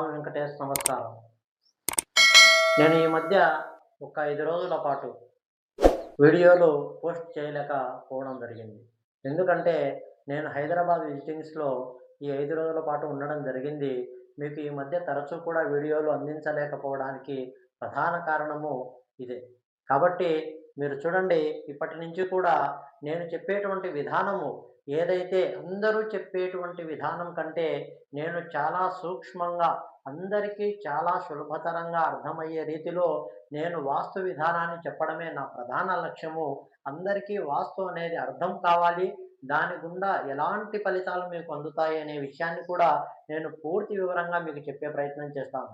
స్వామి వెంకటేశ్ నమస్కారం నేను ఈ మధ్య ఒక ఐదు రోజుల పాటు వీడియోలు పోస్ట్ చేయలేకపోవడం జరిగింది. ఎందుకంటే నేను హైదరాబాద్ విజిటింగ్స్లో ఈ ఐదు రోజుల పాటు ఉండడం జరిగింది. మీకు ఈ మధ్య తరచూ కూడా వీడియోలు అందించలేకపోవడానికి ప్రధాన కారణము ఇదే. కాబట్టి మీరు చూడండి ఇప్పటి నుంచి కూడా నేను చెప్పేటువంటి విధానము ఏదైతే అందరూ చెప్పేటువంటి విధానం కంటే నేను చాలా సూక్ష్మంగా అందరికీ చాలా సులభతరంగా అర్థమయ్యే రీతిలో నేను వాస్తు విధానాన్ని చెప్పడమే నా ప్రధాన లక్ష్యము. అందరికీ వాస్తు అనేది అర్థం కావాలి. దాని గుండా ఎలాంటి ఫలితాలు మీకు అందుతాయి అనే విషయాన్ని కూడా నేను పూర్తి వివరంగా మీకు చెప్పే ప్రయత్నం చేస్తాను.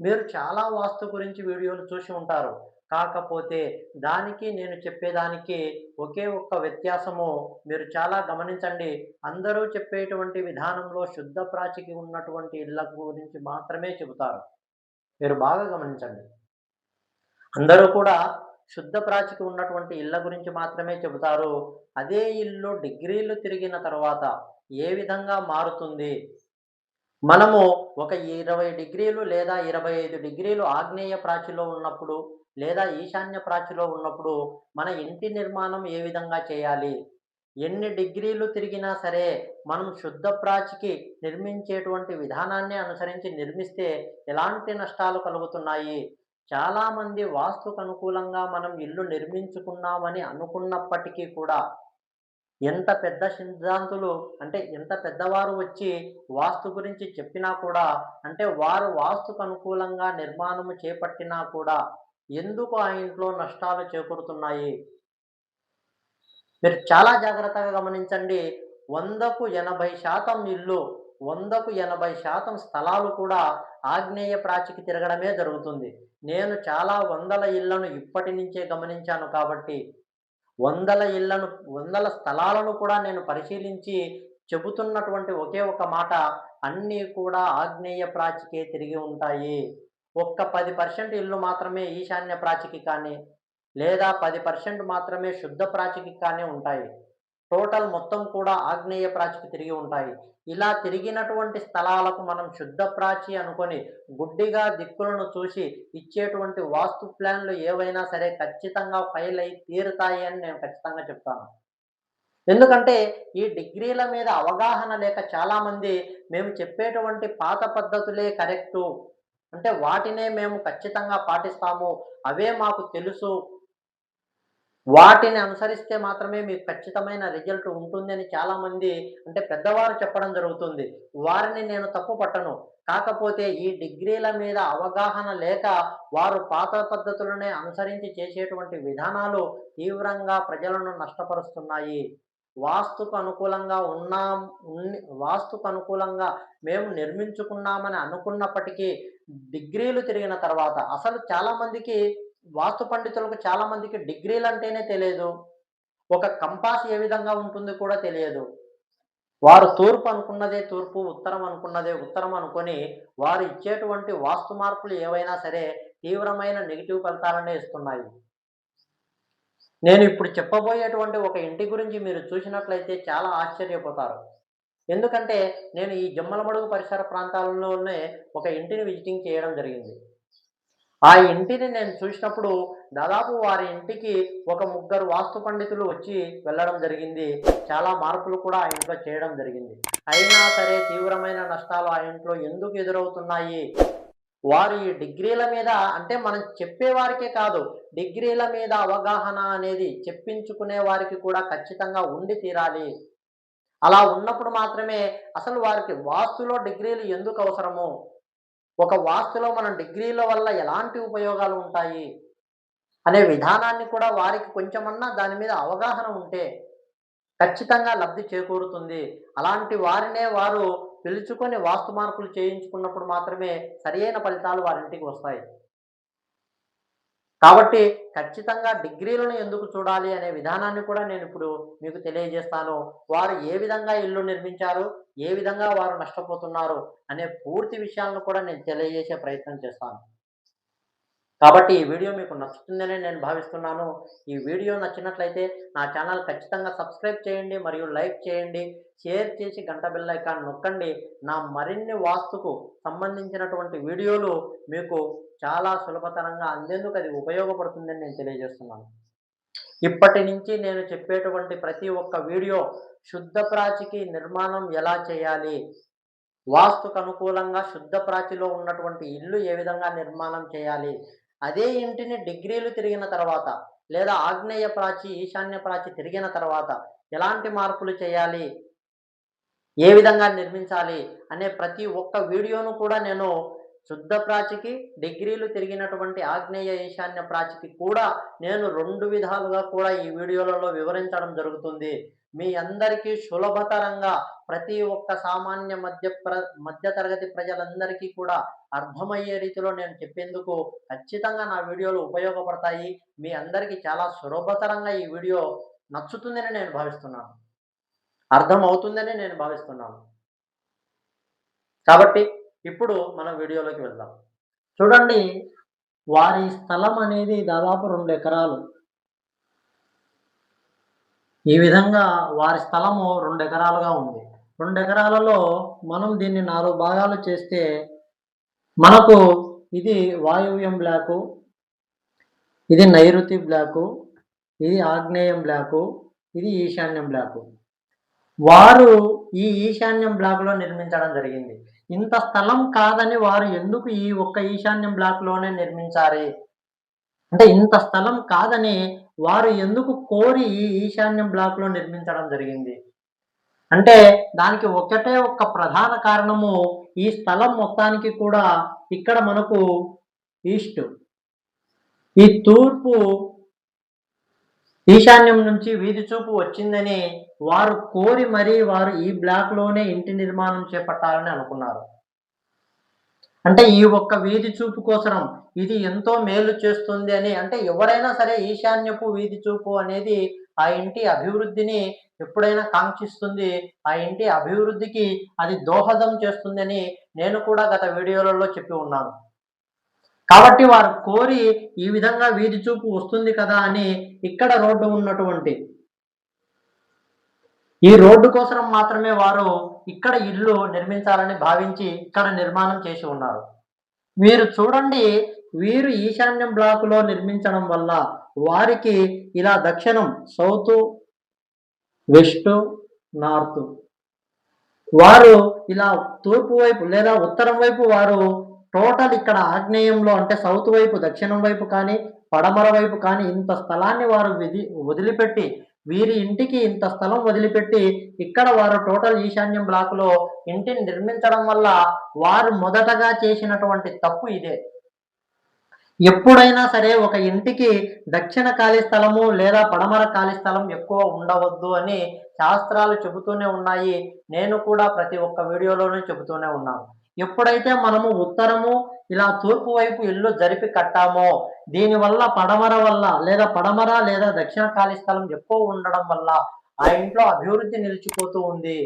మీరు చాలా వాస్తు గురించి వీడియోలు చూసి ఉంటారు. కాకపోతే దానికి నేను చెప్పేదానికి ఒకే ఒక్క వ్యత్యాసము మీరు చాలా గమనించండి. అందరూ చెప్పేటువంటి విధానంలో శుద్ధ ప్రాచికి ఉన్నటువంటి ఇళ్ళ గురించి మాత్రమే చెబుతారు. మీరు బాగా గమనించండి. అందరూ కూడా శుద్ధ ప్రాచికి ఉన్నటువంటి ఇళ్ళ గురించి మాత్రమే చెబుతారు. అదే ఇల్లు డిగ్రీలు తిరిగిన తర్వాత ఏ విధంగా మారుతుంది? మనము ఒక ఇరవై డిగ్రీలు లేదా ఇరవై ఐదు డిగ్రీలు ఆగ్నేయ ప్రాచిలో ఉన్నప్పుడు లేదా ఈశాన్య ప్రాచిలో ఉన్నప్పుడు మన ఇంటి నిర్మాణం ఏ విధంగా చేయాలి? ఎన్ని డిగ్రీలు తిరిగినా సరే మనం శుద్ధ ప్రాచికి నిర్మించేటువంటి విధానాన్ని అనుసరించి నిర్మిస్తే ఎలాంటి నష్టాలు కలుగుతున్నాయి? చాలామంది వాస్తుకు అనుకూలంగా మనం ఇల్లు నిర్మించుకున్నామని అనుకున్నప్పటికీ కూడా ఎంత పెద్ద సిద్ధాంతులు అంటే ఎంత పెద్దవారు వచ్చి వాస్తు గురించి చెప్పినా కూడా అంటే వారు వాస్తుకు అనుకూలంగా నిర్మాణము చేపట్టినా కూడా ఎందుకు ఆ ఇంట్లో నష్టాలు చేకూరుతున్నాయి? మీరు చాలా జాగ్రత్తగా గమనించండి. వందకు ఎనభై శాతం ఇల్లు వందకు ఎనభై శాతం స్థలాలు కూడా ఆగ్నేయ ప్రాచికి తిరగడమే జరుగుతుంది. నేను చాలా వందల ఇళ్ళను ఇప్పటి నుంచే గమనించాను కాబట్టి వందల ఇళ్ళను వందల స్థలాలను కూడా నేను పరిశీలించి చెబుతున్నటువంటి ఒకే ఒక మాట అన్నీ కూడా ఆగ్నేయ ప్రాచికే తిరిగి ఉంటాయి. ఒక్క పది పర్సెంట్ ఇల్లు మాత్రమే ఈశాన్య ప్రాచికి కానీ లేదా పది పర్సెంట్ మాత్రమే శుద్ధ ప్రాచికి కానీ ఉంటాయి. టోటల్ మొత్తం కూడా ఆగ్నేయ ప్రాచికి తిరిగి ఉంటాయి. ఇలా తిరిగినటువంటి స్థలాలకు మనం శుద్ధ ప్రాచి అనుకొని గుడ్డిగా దిక్కులను చూసి ఇచ్చేటువంటి వాస్తు ప్లాన్లు ఏవైనా సరే ఖచ్చితంగా ఫైల్ అయి తీరుతాయి అని నేను ఖచ్చితంగా చెప్తాను. ఎందుకంటే ఈ డిగ్రీల మీద అవగాహన లేక చాలామంది మేము చెప్పేటువంటి పాత పద్ధతులే కరెక్టు. అంటే వాటినే మేము ఖచ్చితంగా పాటిస్తాము. అవే మాకు తెలుసు. వాటిని అనుసరిస్తే మాత్రమే మీకు ఖచ్చితమైన రిజల్ట్ ఉంటుంది అని చాలామంది అంటే పెద్దవారు చెప్పడం జరుగుతుంది. వారిని నేను తప్పు పట్టను. కాకపోతే ఈ డిగ్రీల మీద అవగాహన లేక వారు పాత పద్ధతులనే అనుసరించి చేసేటువంటి విధానాలు తీవ్రంగా ప్రజలను నష్టపరుస్తున్నాయి. వాస్తుకు అనుకూలంగా ఉన్నాం వాస్తుకు అనుకూలంగా మేము నిర్మించుకున్నామని అనుకున్నప్పటికీ డిగ్రీలు తిరిగిన తర్వాత అసలు చాలా మందికి వాస్తు పండితులకు చాలా మందికి డిగ్రీలు అంటేనే తెలియదు. ఒక కంపాస్ ఏ విధంగా ఉంటుంది కూడా తెలియదు. వారు తూర్పు అనుకున్నదే తూర్పు ఉత్తరం అనుకున్నదే ఉత్తరం అనుకొని వారు ఇచ్చేటువంటి వాస్తు మార్పులు ఏవైనా సరే తీవ్రమైన నెగిటివ్ ఫలితాలనే ఇస్తున్నాయి. నేను ఇప్పుడు చెప్పబోయేటువంటి ఒక ఇంటి గురించి మీరు చూసినట్లయితే చాలా ఆశ్చర్యపోతారు. ఎందుకంటే నేను ఈ జమ్మలమడుగు పరిసర ప్రాంతాలలోనే ఒక ఇంటిని విజిటింగ్ చేయడం జరిగింది. ఆ ఇంటిని నేను చూసినప్పుడు దాదాపు వారి ఇంటికి ఒక ముగ్గురు వాస్తు పండితులు వచ్చి వెళ్ళడం జరిగింది. చాలా మార్పులు కూడా ఆ ఇంట్లో చేయడం జరిగింది. అయినా సరే తీవ్రమైన నష్టాలు ఆ ఇంట్లో ఎందుకు ఎదురవుతున్నాయి? వారు ఈ డిగ్రీల మీద అంటే మనం చెప్పేవారికే కాదు డిగ్రీల మీద అవగాహన అనేది చెప్పించుకునే వారికి కూడా ఖచ్చితంగా ఉండి తీరాలి. అలా ఉన్నప్పుడు మాత్రమే అసలు వారికి వాస్తులో డిగ్రీలు ఎందుకు అవసరము? ఒక వాస్తులో మనం డిగ్రీల వల్ల ఎలాంటి ఉపయోగాలు ఉంటాయి? అనే విధానాన్ని కూడా వారికి కొంచెమన్నా దాని మీద అవగాహన ఉంటే ఖచ్చితంగా లబ్ధి చేకూరుతుంది. అలాంటి వారినే వారు పిలుచుకొని వాస్తు మార్పులు చేయించుకున్నప్పుడు మాత్రమే సరియైన ఫలితాలు వారింటికి వస్తాయి. కాబట్టి ఖచ్చితంగా డిగ్రీలను ఎందుకు చూడాలి అనే విధానాన్ని కూడా నేను ఇప్పుడు మీకు తెలియజేస్తాను. వారు ఏ విధంగా ఇల్లు నిర్మించారు ఏ విధంగా వారు నష్టపోతున్నారు అనే పూర్తి విషయాలను కూడా నేను తెలియజేసే ప్రయత్నం చేస్తాను. కాబట్టి ఈ వీడియో మీకు నచ్చుతుందని నేను భావిస్తున్నాను. ఈ వీడియో నచ్చినట్లయితే నా ఛానల్ ఖచ్చితంగా సబ్స్క్రైబ్ చేయండి మరియు లైక్ చేయండి. షేర్ చేసి గంట బెల్ ఐకాన్ నొక్కండి. నా మరిన్ని వాస్తుకు సంబంధించినటువంటి వీడియోలు మీకు చాలా సులభతరంగా అందేందుకు అది ఉపయోగపడుతుందని నేను తెలియజేస్తున్నాను. ఇప్పటి నుంచి నేను చెప్పేటువంటి ప్రతి ఒక్క వీడియో శుద్ధ ప్రాచికి నిర్మాణం ఎలా చేయాలి? వాస్తుకు అనుకూలంగా శుద్ధ ప్రాచిలో ఉన్నటువంటి ఇల్లు ఏ విధంగా నిర్మాణం చేయాలి? అదే ఇంటిని డిగ్రీలు తిరిగిన తర్వాత లేదా ఆగ్నేయ ప్రాచి ఈశాన్య ప్రాచి తిరిగిన తర్వాత ఎలాంటి మార్పులు చేయాలి? ఏ విధంగా నిర్మించాలి? అనే ప్రతి ఒక్క వీడియోను కూడా నేను శుద్ధ ప్రాచికి డిగ్రీలు తిరిగినటువంటి ఆగ్నేయ ఈశాన్య ప్రాచికి కూడా నేను రెండు విధాలుగా కూడా ఈ వీడియోలలో వివరించడం జరుగుతుంది. మీ అందరికీ సులభతరంగా ప్రతి ఒక్క సామాన్య మధ్య ప్ర మధ్య తరగతి ప్రజలందరికీ కూడా అర్థమయ్యే రీతిలో నేను చెప్పేందుకు ఖచ్చితంగా నా వీడియోలు ఉపయోగపడతాయి. మీ అందరికీ చాలా సులభతరంగా ఈ వీడియో నచ్చుతుందని నేను భావిస్తున్నాను. అర్థం అవుతుందని నేను భావిస్తున్నాను. కాబట్టి ఇప్పుడు మనం వీడియోలోకి వెళ్దాం. చూడండి వారి స్థలం అనేది దాదాపు రెండు ఎకరాలు. ఈ విధంగా వారి స్థలము రెండు ఎకరాలుగా ఉంది. రెండు ఎకరాలలో మనం దీన్ని నాలుగు భాగాలు చేస్తే మనకు ఇది వాయువ్యం బ్లాకు ఇది నైరుతి బ్లాకు ఇది ఆగ్నేయం బ్లాకు ఇది ఈశాన్యం బ్లాకు. వారు ఈ ఈశాన్యం బ్లాక్లో నిర్మించడం జరిగింది. ఇంత స్థలం కాదని వారు ఎందుకు ఈ ఒక్క ఈశాన్యం బ్లాక్లోనే నిర్మించాలి అంటే ఇంత స్థలం కాదని వారు ఎందుకు కోరి ఈ ఈశాన్యం బ్లాక్లో నిర్మించడం జరిగింది? అంటే దానికి ఒకటే ఒక్క ప్రధాన కారణము ఈ స్థలం మొత్తానికి కూడా ఇక్కడ మనకు ఈస్ట్ ఈ తూర్పు ఈశాన్యం నుంచి వీధి చూపు వచ్చిందని వారు కోరి మరీ వారు ఈ బ్లాక్లోనే ఇంటి నిర్మాణం చేపట్టాలని అనుకున్నారు. అంటే ఈ ఒక్క వీధి చూపు కోసం ఇది ఎంతో మేలు చేస్తుంది అని అంటే ఎవరైనా సరే ఈశాన్యపు వీధి చూపు అనేది ఆ ఇంటి అభివృద్ధిని ఎప్పుడైనా కాంక్షిస్తుంది ఆ ఇంటి అభివృద్ధికి అది దోహదం చేస్తుందని నేను కూడా గత వీడియోలలో చెప్పి ఉన్నాను. కాబట్టి వారు కోరి ఈ విధంగా వీధి చూపు వస్తుంది కదా అని ఇక్కడ రోడ్డు ఉన్నటువంటి ఈ రోడ్డు కోసం మాత్రమే వారు ఇక్కడ ఇల్లు నిర్మించాలని భావించి ఇక్కడ నిర్మాణం చేసి ఉన్నారు. మీరు చూడండి వీరు ఈశాన్యం బ్లాకులో నిర్మించడం వల్ల వారికి ఇలా దక్షిణం సౌత్ వెస్ట్ నార్త్ వారు ఇలా తూర్పు వైపు లేదా ఉత్తరం వైపు వారు టోటల్ ఇక్కడ ఆగ్నేయంలో అంటే సౌత్ వైపు దక్షిణం వైపు కానీ పడమర వైపు కానీ ఇంత స్థలాన్ని వారు విధి వదిలిపెట్టి వీరి ఇంటికి ఇంత స్థలం వదిలిపెట్టి ఇక్కడ వారు టోటల్ ఈశాన్యం బ్లాక్లో ఇంటిని నిర్మించడం వల్ల వారు మొదటగా చేసినటువంటి తప్పు ఇదే. ఎప్పుడైనా సరే ఒక ఇంటికి దక్షిణ ఖాళీ స్థలము లేదా పడమర ఖాళీ స్థలం ఎక్కువ ఉండవద్దు అని శాస్త్రాలు చెబుతూనే ఉన్నాయి. నేను కూడా ప్రతి ఒక్క వీడియోలోనే చెబుతూనే ఉన్నాను. ఎప్పుడైతే మనము ఉత్తరము ఇలా తూర్పు వైపు ఇల్లు జరిపి కట్టామో దీనివల్ల పడమర వల్ల లేదా పడమర లేదా దక్షిణ ఖాళీ స్థలం ఎక్కువ ఉండడం వల్ల ఆ ఇంట్లో అభివృద్ధి నిలిచిపోతూ ఉంది.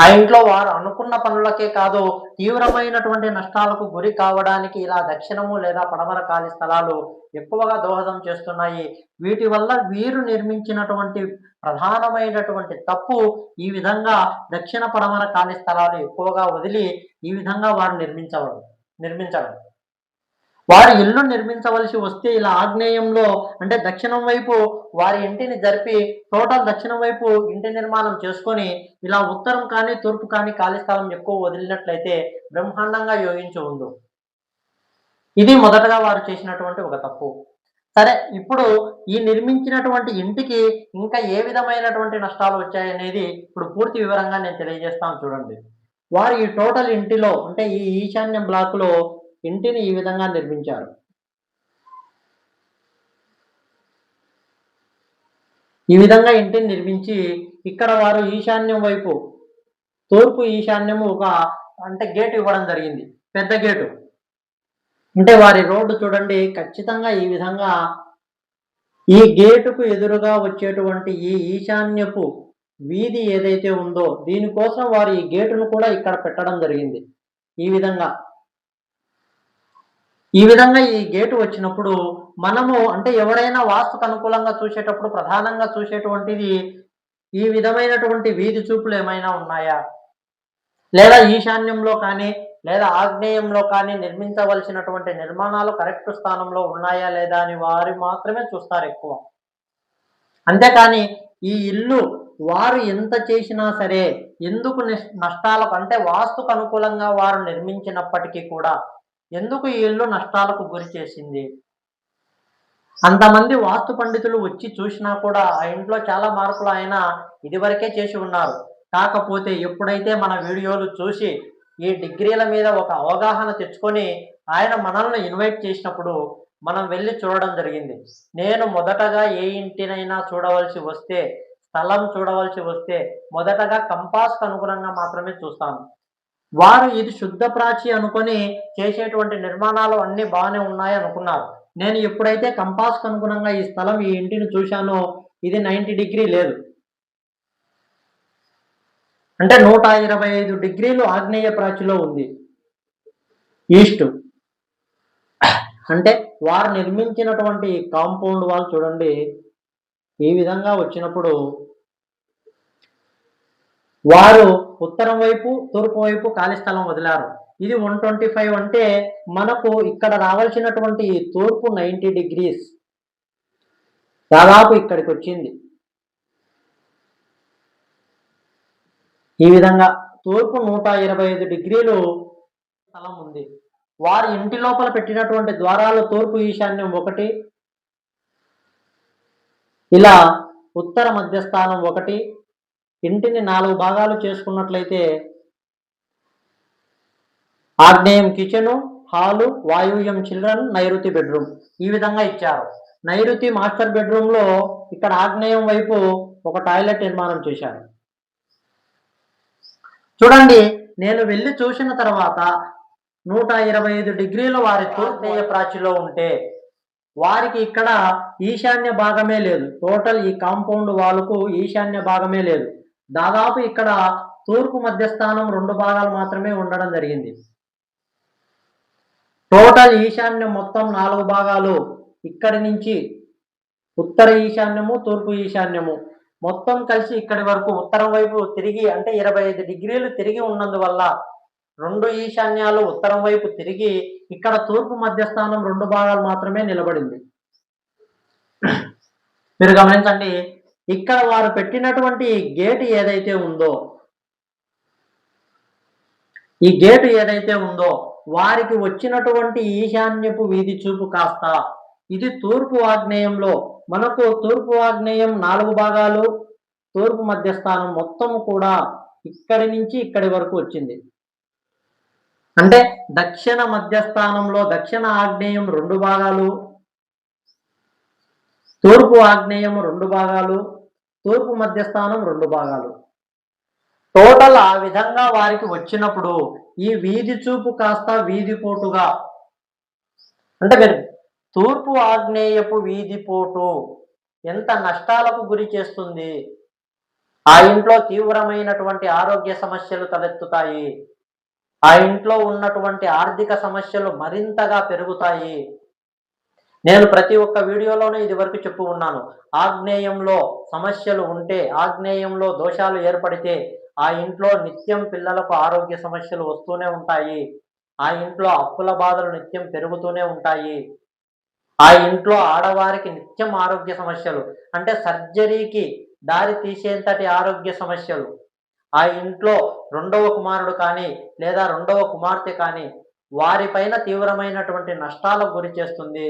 ఆ ఇంట్లో వారు అనుకున్న పనులకే కాదు తీవ్రమైనటువంటి నష్టాలకు గురి కావడానికి ఇలా దక్షిణము లేదా పడమర ఖాళీ స్థలాలు ఎక్కువగా దోహదం చేస్తున్నాయి. వీటి వల్ల వీరు నిర్మించినటువంటి ప్రధానమైనటువంటి తప్పు ఈ విధంగా దక్షిణ పడమర ఖాళీ స్థలాలు ఎక్కువగా వదిలి ఈ విధంగా వారు నిర్మించవడం నిర్మించడం వారి ఇల్లు నిర్మించవలసి వస్తే ఇలా ఆగ్నేయంలో అంటే దక్షిణం వైపు వారి ఇంటిని జరిపి టోటల్ దక్షిణం వైపు ఇంటి నిర్మాణం చేసుకొని ఇలా ఉత్తరం కానీ తూర్పు కానీ ఖాళీ స్థలం ఎక్కువ వదిలినట్లయితే బ్రహ్మాండంగా యోగించి ఉండు. ఇది మొదటగా వారు చేసినటువంటి ఒక తప్పు. సరే ఇప్పుడు ఈ నిర్మించినటువంటి ఇంటికి ఇంకా ఏ విధమైనటువంటి నష్టాలు వచ్చాయనేది ఇప్పుడు పూర్తి వివరంగా నేను తెలియజేస్తాను చూడండి. వారు ఈ టోటల్ ఇంటిలో అంటే ఈ ఈశాన్య బ్లాక్లో ఇంటిని ఈ విధంగా నిర్మించారు. ఈ విధంగా ఇంటిని నిర్మించి ఇక్కడ వారు ఈశాన్యం వైపు తూర్పు ఈశాన్యము ఒక అంటే గేటు ఇవ్వడం జరిగింది పెద్ద గేటు. అంటే వారి రోడ్డు చూడండి ఖచ్చితంగా ఈ విధంగా ఈ గేటుకు ఎదురుగా వచ్చేటువంటి ఈ ఈశాన్యపు వీధి ఏదైతే ఉందో దీనికోసం వారు ఈ గేటును కూడా ఇక్కడ పెట్టడం జరిగింది. ఈ విధంగా ఈ విధంగా ఈ గేటు వచ్చినప్పుడు మనము అంటే ఎవరైనా వాస్తుకు అనుకూలంగా చూసేటప్పుడు ప్రధానంగా చూసేటువంటిది ఈ విధమైనటువంటి వీధి చూపులు ఏమైనా ఉన్నాయా? లేదా ఈశాన్యంలో కానీ లేదా ఆగ్నేయంలో కానీ నిర్మించవలసినటువంటి నిర్మాణాలు కరెక్ట్ స్థానంలో ఉన్నాయా లేదా అని వారు మాత్రమే చూస్తారు ఎక్కువ. అంతేకాని ఈ ఇల్లు వారు ఎంత చేసినా సరే ఎందుకు నష్టాలకు అంటే వాస్తుకు అనుకూలంగా వారు నిర్మించినప్పటికీ కూడా ఎందుకు ఈ ఇల్లు నష్టాలకు గురి చేసింది? అంతమంది వాస్తు పండితులు వచ్చి చూసినా కూడా ఆ ఇంట్లో చాలా మార్పులు ఆయన ఇదివరకే చేసి ఉన్నారు. కాకపోతే ఎప్పుడైతే మన వీడియోలు చూసి ఈ డిగ్రీల మీద ఒక అవగాహన తెచ్చుకొని ఆయన మనల్ని ఇన్వైట్ చేసినప్పుడు మనం వెళ్ళి చూడడం జరిగింది. నేను మొదటగా ఏ ఇంటినైనా చూడవలసి వస్తే స్థలం చూడవలసి వస్తే మొదటగా కంపాస్కి అనుగుణంగా మాత్రమే చూస్తాను. వారు ఇది శుద్ధ ప్రాచి అనుకొని చేసేటువంటి నిర్మాణాలు అన్నీ బాగానే ఉన్నాయి అనుకున్నారు. నేను ఎప్పుడైతే కంపాస్కు అనుగుణంగా ఈ స్థలం ఈ ఇంటిని చూశానో ఇది నైంటీ డిగ్రీ లేదు. అంటే నూట ఇరవై ఐదు డిగ్రీలు ఆగ్నేయ ప్రాచిలో ఉంది. ఈస్ట్. అంటే వారు నిర్మించినటువంటి కాంపౌండ్ వాల్ చూడండి ఈ విధంగా వచ్చినప్పుడు వారు ఉత్తరం వైపు తూర్పు వైపు ఖాళీ స్థలం వదిలారు. ఇది వన్ ట్వంటీ ఫైవ్ అంటే మనకు ఇక్కడ రావాల్సినటువంటి ఈ తూర్పు నైంటీ డిగ్రీస్ దాదాపు ఇక్కడికి వచ్చింది. ఈ విధంగా తూర్పు నూట ఇరవై ఐదు డిగ్రీలు స్థలం ఉంది. వారి ఇంటి లోపల పెట్టినటువంటి ద్వారాలు తూర్పు ఈశాన్యం ఒకటి ఇలా ఉత్తర మధ్యస్థానం ఒకటి ఇంటిని నాలుగు భాగాలు చేసుకున్నట్లయితే ఆగ్నేయం కిచెను హాలు వాయువ్యం చిల్డ్రన్ నైరుతి బెడ్రూమ్. ఈ విధంగా ఇచ్చారు. నైరుతి మాస్టర్ బెడ్రూమ్లో ఇక్కడ ఆగ్నేయం వైపు ఒక టాయిలెట్ నిర్మాణం చేశారు. చూడండి నేను వెళ్ళి చూసిన తర్వాత నూట ఇరవై ఐదు డిగ్రీలు వారి తూర్పేయ ప్రాచిలో ఉంటే వారికి ఇక్కడ ఈశాన్య భాగమే లేదు. టోటల్ ఈ కాంపౌండ్ వాళ్ళకు ఈశాన్య భాగమే లేదు. దాదాపు ఇక్కడ తూర్పు మధ్యస్థానం రెండు భాగాలు మాత్రమే ఉండడం జరిగింది. టోటల్ ఈశాన్యం మొత్తం నాలుగు భాగాలు ఇక్కడి నుంచి ఉత్తర ఈశాన్యము తూర్పు ఈశాన్యము. మొత్తం కలిసి ఇక్కడి వరకు ఉత్తరం వైపు తిరిగి అంటే ఇరవై ఐదు డిగ్రీలు తిరిగి ఉన్నందువల్ల రెండు ఈశాన్యాలు ఉత్తరం వైపు తిరిగి ఇక్కడ తూర్పు మధ్యస్థానం రెండు భాగాలు మాత్రమే నిలబడింది. మీరు గమనించండి ఇక్కడ వారు పెట్టినటువంటి గేట్ ఏదైతే ఉందో ఈ గేటు ఏదైతే ఉందో వారికి వచ్చినటువంటి ఈశాన్యపు వీధి చూపు కాస్త ఇది తూర్పు ఆగ్నేయంలో మనకు తూర్పు ఆగ్నేయం నాలుగు భాగాలు తూర్పు మధ్యస్థానం మొత్తం కూడా ఇక్కడి నుంచి ఇక్కడి వరకు వచ్చింది. అంటే దక్షిణ మధ్యస్థానంలో దక్షిణ ఆగ్నేయం రెండు భాగాలు తూర్పు ఆగ్నేయం రెండు భాగాలు తూర్పు మధ్యస్థానం రెండు భాగాలు. టోటల్ ఆ విధంగా వారికి వచ్చినప్పుడు ఈ వీధి చూపు కాస్త వీధి పోటుగా. అంటే మీరు తూర్పు ఆగ్నేయపు వీధి పోటు ఎంత నష్టాలకు గురి చేస్తుంది? ఆ ఇంట్లో తీవ్రమైనటువంటి ఆరోగ్య సమస్యలు తలెత్తుతాయి. ఆ ఇంట్లో ఉన్నటువంటి ఆర్థిక సమస్యలు మరింతగా పెరుగుతాయి. నేను ప్రతి ఒక్క వీడియోలోనూ ఇది వరకు చెప్పు ఉన్నాను. ఆగ్నేయంలో సమస్యలు ఉంటే ఆగ్నేయంలో దోషాలు ఏర్పడితే ఆ ఇంట్లో నిత్యం పిల్లలకు ఆరోగ్య సమస్యలు వస్తూనే ఉంటాయి. ఆ ఇంట్లో అప్పుల బాధలు నిత్యం పెరుగుతూనే ఉంటాయి. ఆ ఇంట్లో ఆడవారికి నిత్యం ఆరోగ్య సమస్యలు అంటే సర్జరీకి దారి తీసేంతటి ఆరోగ్య సమస్యలు. ఆ ఇంట్లో రెండవ కుమారుడు కానీ లేదా రెండవ కుమార్తె కానీ వారిపైన తీవ్రమైనటువంటి నష్టాలకు గురి చేస్తుంది.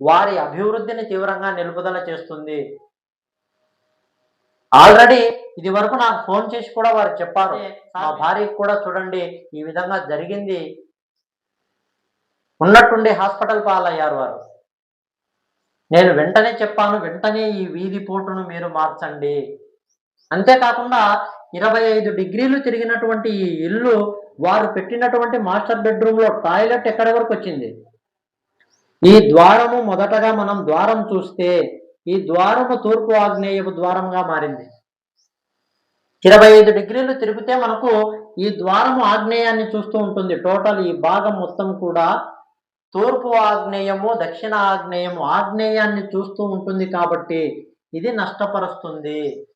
వారి అభివృద్ధిని తీవ్రంగా నిలుపుదల చేస్తుంది. ఆల్రెడీ ఇది వరకు నాకు ఫోన్ చేసి కూడా వారు చెప్పారు. మా భార్యకు కూడా చూడండి ఈ విధంగా జరిగింది. ఉన్నట్టుండి హాస్పిటల్ పాలయ్యారు వారు. నేను వెంటనే చెప్పాను వెంటనే ఈ వీధి పోటును మీరు మార్చండి. అంతేకాకుండా ఇరవై ఐదు డిగ్రీలు తిరిగినటువంటి ఈ ఇల్లు వారు పెట్టినటువంటి మాస్టర్ బెడ్రూమ్లో టాయిలెట్ ఎక్కడి వరకు వచ్చింది? ఈ ద్వారము మొదటగా మనం ద్వారం చూస్తే ఈ ద్వారము తూర్పు ఆగ్నేయపు ద్వారంగా మారింది. ఇరవై ఐదు డిగ్రీలు తిరిగితే మనకు ఈ ద్వారము ఆగ్నేయాన్ని చూస్తూ ఉంటుంది. టోటల్ ఈ భాగం మొత్తం కూడా తూర్పు ఆగ్నేయము దక్షిణ ఆగ్నేయము ఆగ్నేయాన్ని చూస్తూ ఉంటుంది కాబట్టి ఇది నష్టపరుస్తుంది.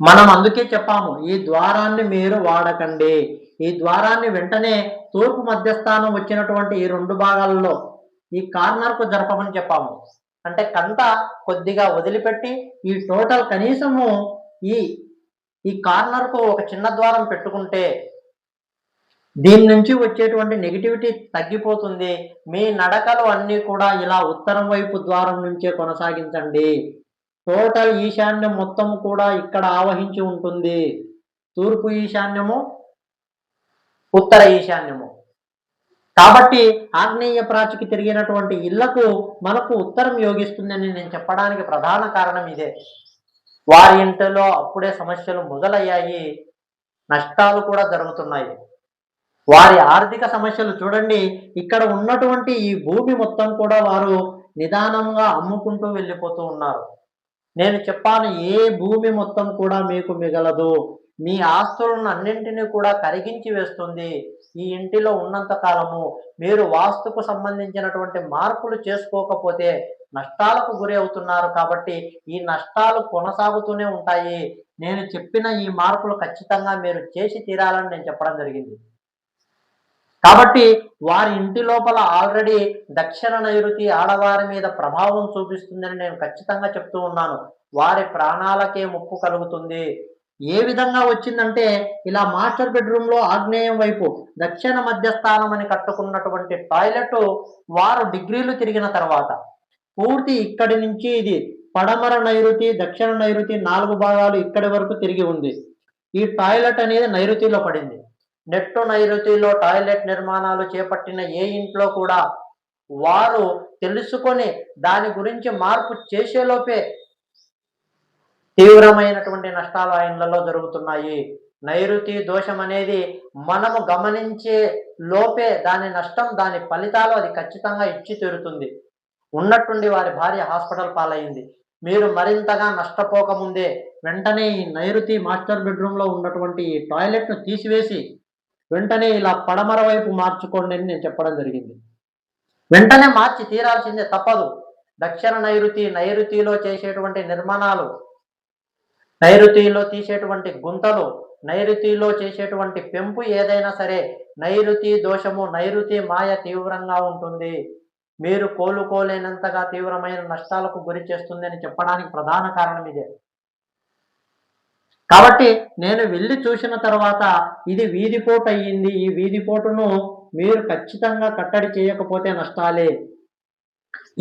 మనం అందుకే చెప్పాము ఈ ద్వారాన్ని మీరు వాడకండి. ఈ ద్వారాన్ని వెంటనే తూర్పు మధ్యస్థానం వచ్చినటువంటి ఈ రెండు భాగాలలో ఈ కార్నర్కు జరపమని చెప్పాము. అంటే కంత కొద్దిగా వదిలిపెట్టి ఈ టోటల్ కనీసము ఈ ఈ కార్నర్కు ఒక చిన్న ద్వారం పెట్టుకుంటే దీని నుంచి వచ్చేటువంటి నెగిటివిటీ తగ్గిపోతుంది. మీ నడకలు అన్నీ కూడా ఇలా ఉత్తరం వైపు ద్వారం నుంచే కొనసాగించండి. టోటల్ ఈశాన్యం మొత్తం కూడా ఇక్కడ ఆవహించి ఉంటుంది. తూర్పు ఈశాన్యము ఉత్తర ఈశాన్యము. కాబట్టి ఆగ్నేయ ప్రాచికి తిరిగినటువంటి ఇళ్ళకు మనకు ఉత్తరం యోగిస్తుందని నేను చెప్పడానికి ప్రధాన కారణం ఇదే. వారి ఇంటిలో అప్పుడే సమస్యలు మొదలయ్యాయి. నష్టాలు కూడా జరుగుతున్నాయి. వారి ఆర్థిక సమస్యలు చూడండి. ఇక్కడ ఉన్నటువంటి ఈ భూమి మొత్తం కూడా వారు నిదానంగా అమ్ముకుంటూ వెళ్ళిపోతూ ఉన్నారు. నేను చెప్పాను ఏ భూమి మొత్తం కూడా మీకు మిగలదు. మీ ఆస్తులను అన్నింటినీ కూడా కరిగించి వేస్తుంది. ఈ ఇంటిలో ఉన్నంత కాలము మీరు వాస్తుకు సంబంధించినటువంటి మార్పులు చేసుకోకపోతే నష్టాలకు గురి అవుతున్నారు కాబట్టి ఈ నష్టాలు కొనసాగుతూనే ఉంటాయి. నేను చెప్పిన ఈ మార్పులు ఖచ్చితంగా మీరు చేసి తీరాలని నేను చెప్పడం జరిగింది. కాబట్టి వారి ఇంటి లోపల ఆల్రెడీ దక్షిణ నైరుతి ఆడవారి మీద ప్రభావం చూపిస్తుందని నేను ఖచ్చితంగా చెప్తూ ఉన్నాను. వారి ప్రాణాలకే ముప్పు కలుగుతుంది. ఏ విధంగా వచ్చిందంటే ఇలా మాస్టర్ బెడ్రూమ్లో ఆగ్నేయం వైపు దక్షిణ మధ్యస్థానం అని కట్టుకున్నటువంటి టాయిలెట్ వారు డిగ్రీలు తిరిగిన తర్వాత పూర్తి ఇక్కడి నుంచి ఇది పడమర నైరుతి దక్షిణ నైరుతి నాలుగు భాగాలు ఇక్కడి వరకు తిరిగి ఉంది. ఈ టాయిలెట్ అనేది నైరుతిలో పడింది. నెట్టు నైరుతిలో టాయిలెట్ నిర్మాణాలు చేపట్టిన ఏ ఇంట్లో కూడా వారు తెలుసుకొని దాని గురించి మార్పు చేసేలోపే తీవ్రమైనటువంటి నష్టాలు ఆయనలలో జరుగుతున్నాయి. నైరుతి దోషం అనేది మనము గమనించే లోపే దాని నష్టం దాని ఫలితాలు అది ఖచ్చితంగా ఇచ్చి తీరుతుంది. ఉన్నట్టుండి వారి భార్య హాస్పిటల్ పాలైంది. మీరు మరింతగా నష్టపోకముందే వెంటనే ఈ నైరుతి మాస్టర్ బెడ్రూమ్లో ఉన్నటువంటి ఈ టాయిలెట్ను తీసివేసి వెంటనే ఇలా పడమర వైపు మార్చుకోండి అని నేను చెప్పడం జరిగింది. వెంటనే మార్చి తీరాల్సిందే తప్పదు. దక్షిణ నైరుతి నైరుతిలో చేసేటువంటి నిర్మాణాలు నైరుతిలో తీసేటువంటి గుంతలు నైరుతిలో చేసేటువంటి పెంపు ఏదైనా సరే నైరుతి దోషము నైరుతి మాయ తీవ్రంగా ఉంటుంది. మీరు కోలుకోలేనంతగా తీవ్రమైన నష్టాలకు గురి చేస్తుంది అని చెప్పడానికి ప్రధాన కారణం ఇదే. కాబట్టి నేను వెళ్ళి చూసిన తర్వాత ఇది వీధిపోటు అయ్యింది. ఈ వీధిపోటును మీరు ఖచ్చితంగా కట్టడి చేయకపోతే నష్టాలే.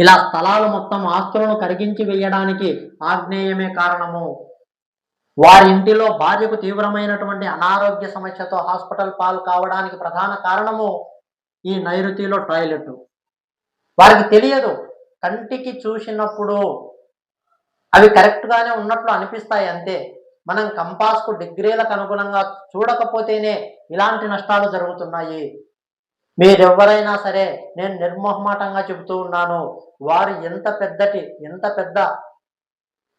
ఇలా స్థలాలు మొత్తం ఆస్తులను కరిగించి వేయడానికి ఆగ్నేయమే కారణము. వారి ఇంటిలో భార్యకు తీవ్రమైనటువంటి అనారోగ్య సమస్యతో హాస్పిటల్ పాలు కావడానికి ప్రధాన కారణము ఈ నైరుతిలో టాయిలెట్. వారికి తెలియదు. కంటికి చూసినప్పుడు అవి కరెక్ట్గానే ఉన్నట్లు అనిపిస్తాయి అంతే. మనం కంపాస్కు డిగ్రీలకు అనుగుణంగా చూడకపోతేనే ఇలాంటి నష్టాలు జరుగుతున్నాయి. మీరెవరైనా సరే నేను నిర్మోహమాటంగా చెబుతూ ఉన్నాను. వారు ఎంత పెద్దటి ఎంత పెద్ద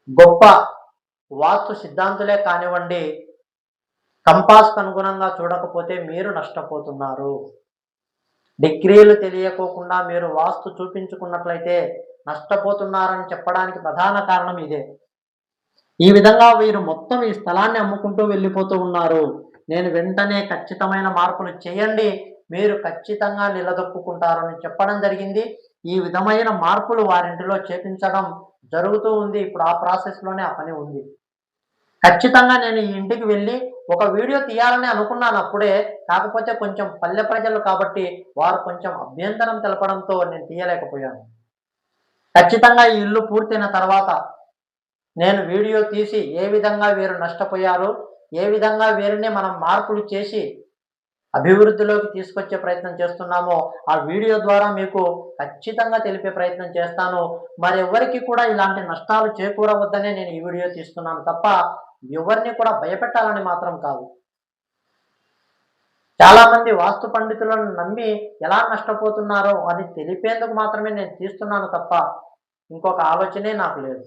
గొప్ప వాస్తు సిద్ధాంతులే కానివ్వండి కంపాస్కు అనుగుణంగా చూడకపోతే మీరు నష్టపోతున్నారు. డిగ్రీలు తెలియకోకుండా మీరు వాస్తు చూపించుకున్నట్లయితే నష్టపోతున్నారని చెప్పడానికి ప్రధాన కారణం ఇదే. ఈ విధంగా వీరు మొత్తం ఈ స్థలాన్ని అమ్ముకుంటూ వెళ్ళిపోతూ ఉన్నారు. నేను వెంటనే ఖచ్చితమైన మార్పులు చేయండి మీరు ఖచ్చితంగా నిలదొక్కుంటారని చెప్పడం జరిగింది. ఈ విధమైన మార్పులు వారింటిలో చేపించడం జరుగుతూ ఉంది. ఇప్పుడు ఆ ప్రాసెస్లోనే ఆ పని ఉంది. ఖచ్చితంగా నేను ఈ ఇంటికి వెళ్ళి ఒక వీడియో తీయాలని అనుకున్నాను అప్పుడే. కాకపోతే కొంచెం పల్లె ప్రజలు కాబట్టి వారు కొంచెం అభ్యంతరం తెలపడంతో నేను తీయలేకపోయాను. ఖచ్చితంగా ఈ ఇల్లు పూర్తయిన తర్వాత నేను వీడియో తీసి ఏ విధంగా వీరు నష్టపోయారు ఏ విధంగా వీరిని మనం మార్పులు చేసి అభివృద్ధిలోకి తీసుకొచ్చే ప్రయత్నం చేస్తున్నామో ఆ వీడియో ద్వారా మీకు ఖచ్చితంగా తెలిపే ప్రయత్నం చేస్తాను. మరెవరికి కూడా ఇలాంటి నష్టాలు చేకూరవద్దనే నేను ఈ వీడియో తీస్తున్నాను తప్ప ఎవరిని కూడా భయపెట్టాలని మాత్రం కాదు. చాలామంది వాస్తు పండితులను నమ్మి ఎలా నష్టపోతున్నారో అని తెలిపేందుకు మాత్రమే నేను తీస్తున్నాను తప్ప ఇంకొక ఆలోచనే నాకు లేదు.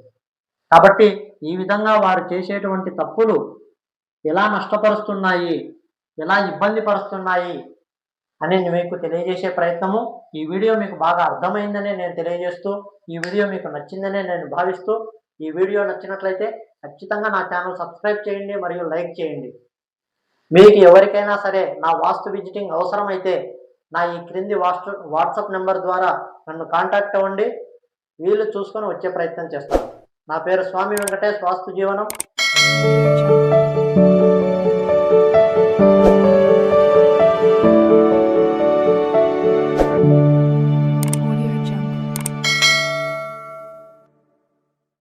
కాబట్టి ఈ విధంగా వారు చేసేటువంటి తప్పులు ఎలా నష్టపరుస్తున్నాయి ఎలా ఇబ్బంది పరుస్తున్నాయి అని మీకు తెలియజేసే ప్రయత్నము ఈ వీడియో మీకు బాగా అర్థమైందని నేను తెలియజేస్తూ ఈ వీడియో మీకు నచ్చిందని నేను భావిస్తూ ఈ వీడియో నచ్చినట్లయితే ఖచ్చితంగా నా ఛానల్ సబ్స్క్రైబ్ చేయండి మరియు లైక్ చేయండి. మీకు ఎవరికైనా సరే నా వాస్తు విజిటింగ్ అవసరమైతే నా ఈ క్రింది వాట్స్ వాట్సాప్ నెంబర్ ద్వారా నన్ను కాంటాక్ట్ అవ్వండి. వీలు చూసుకొని వచ్చే ప్రయత్నం చేస్తాను. నా పేరు స్వామి వెంకటేష్ వాస్తు జీవనం.